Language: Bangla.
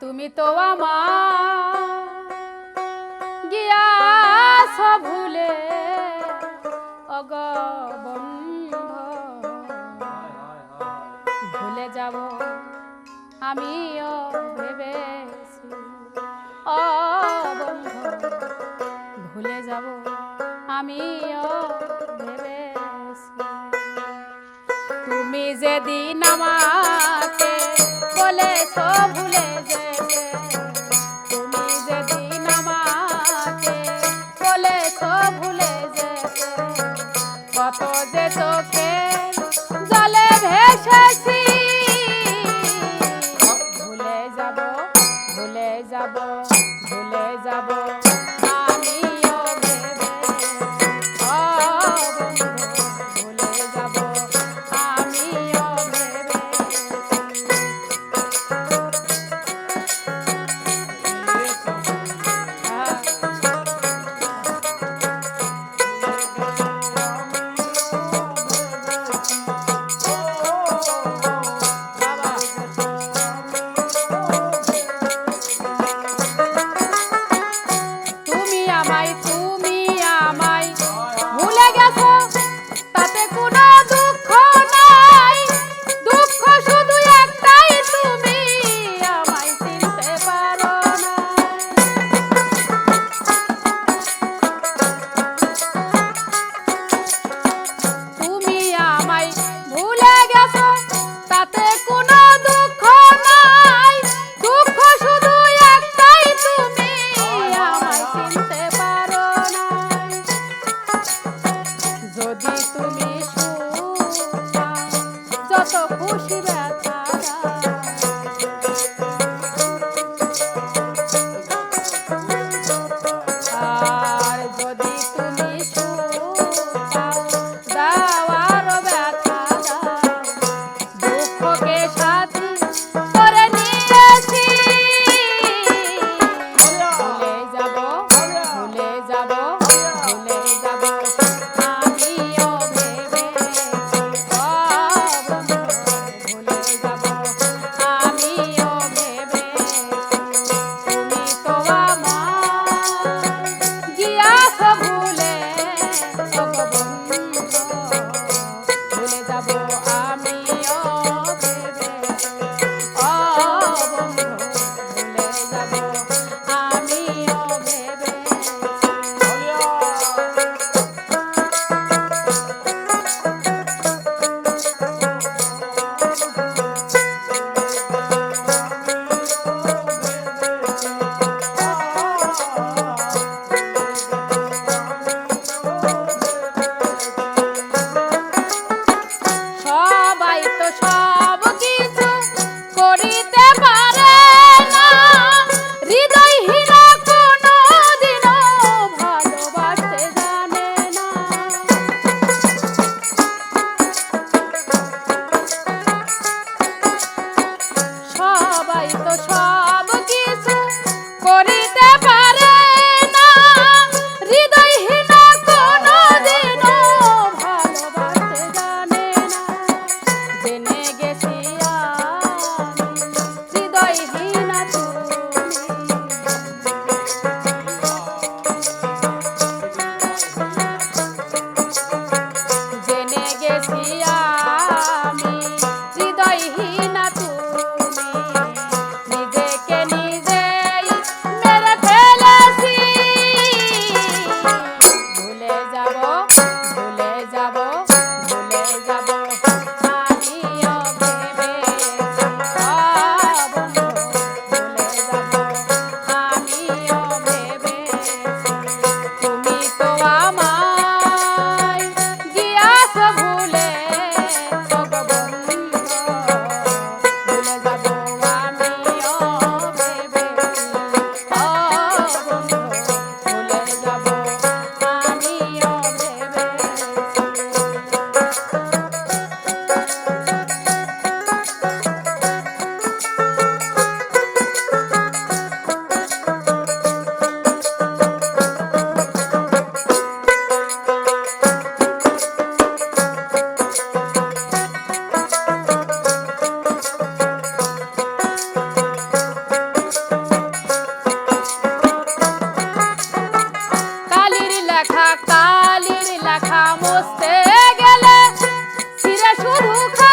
তুমি তো আমার গিয়াছ ভুলে, অগ ভুলে যাব আমিও ভেবেছি ভুলে যাব আমিও ভেবে তুমি যেদিন আমাকে বলেছ ভুলে Aposentou. 的呼吸 Opa!